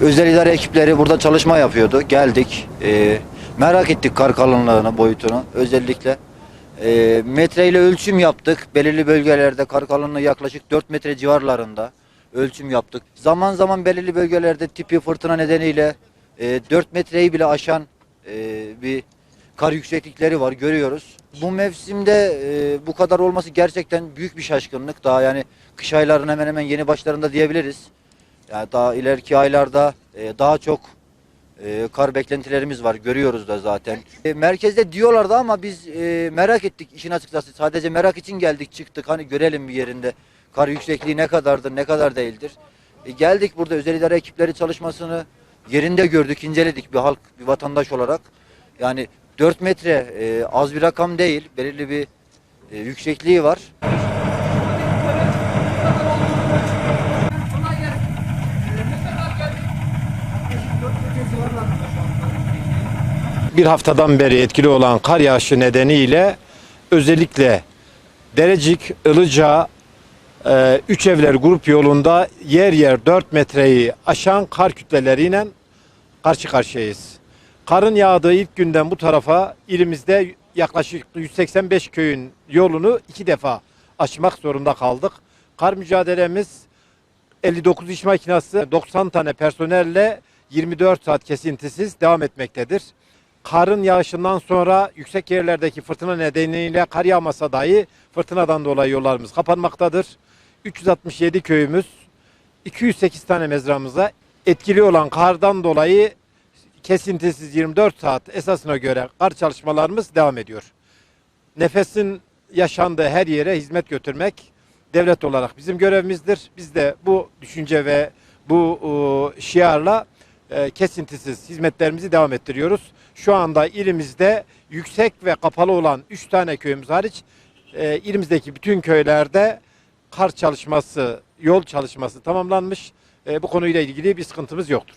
Özel idare ekipleri burada çalışma yapıyordu. Geldik. e, merak ettik kar kalınlığını, boyutunu özellikle. E, metreyle ölçüm yaptık. Belirli bölgelerde kar kalınlığı yaklaşık 4 metre civarlarında ölçüm yaptık. Zaman zaman belirli bölgelerde tipi fırtına nedeniyle e, 4 metreyi bile aşan e, bir kar yükseklikleri var görüyoruz. Bu mevsimde e, bu kadar olması gerçekten büyük bir şaşkınlık. Daha yani kış aylarının hemen hemen yeni başlarında diyebiliriz. Yani daha ileriki aylarda e, daha çok e, kar beklentilerimiz var. Görüyoruz da zaten. E, merkezde diyorlardı ama biz merak ettik işin açıkçası. Sadece merak için geldik çıktık. Hani görelim bir yerinde kar yüksekliği ne kadardır ne kadar değildir. Geldik burada özel idare ekipleri çalışmasını yerinde gördük, inceledik bir halk, bir vatandaş olarak. Yani 4 metre az bir rakam değil. Belirli bir yüksekliği var. Bir haftadan beri etkili olan kar yağışı nedeniyle özellikle Derecik, Ilıca, e, Üç Evler grup yolunda yer yer 4 metreyi aşan kar kütleleriyle karşı karşıyayız. Karın yağdığı ilk günden bu tarafa ilimizde yaklaşık 185 köyün yolunu iki defa aşmak zorunda kaldık. Kar mücadelemiz 59 iş makinesi 90 tane personelle 24 saat kesintisiz devam etmektedir. Karın yağışından sonra yüksek yerlerdeki fırtına nedeniyle kar yağmasa dahi fırtınadan dolayı yollarımız kapanmaktadır. 367 köyümüz 208 tane mezramıza etkili olan kardan dolayı kesintisiz 24 saat esasına göre kar çalışmalarımız devam ediyor. Nefesin yaşandığı her yere hizmet götürmek devlet olarak bizim görevimizdir. Biz de bu düşünce ve bu e, şiarla e, kesintisiz hizmetlerimizi devam ettiriyoruz. Şu anda ilimizde yüksek ve kapalı olan 3 tane köyümüz hariç e, ilimizdeki bütün köylerde kar çalışması, yol çalışması tamamlanmış. E, bu konuyla ilgili bir sıkıntımız yoktur.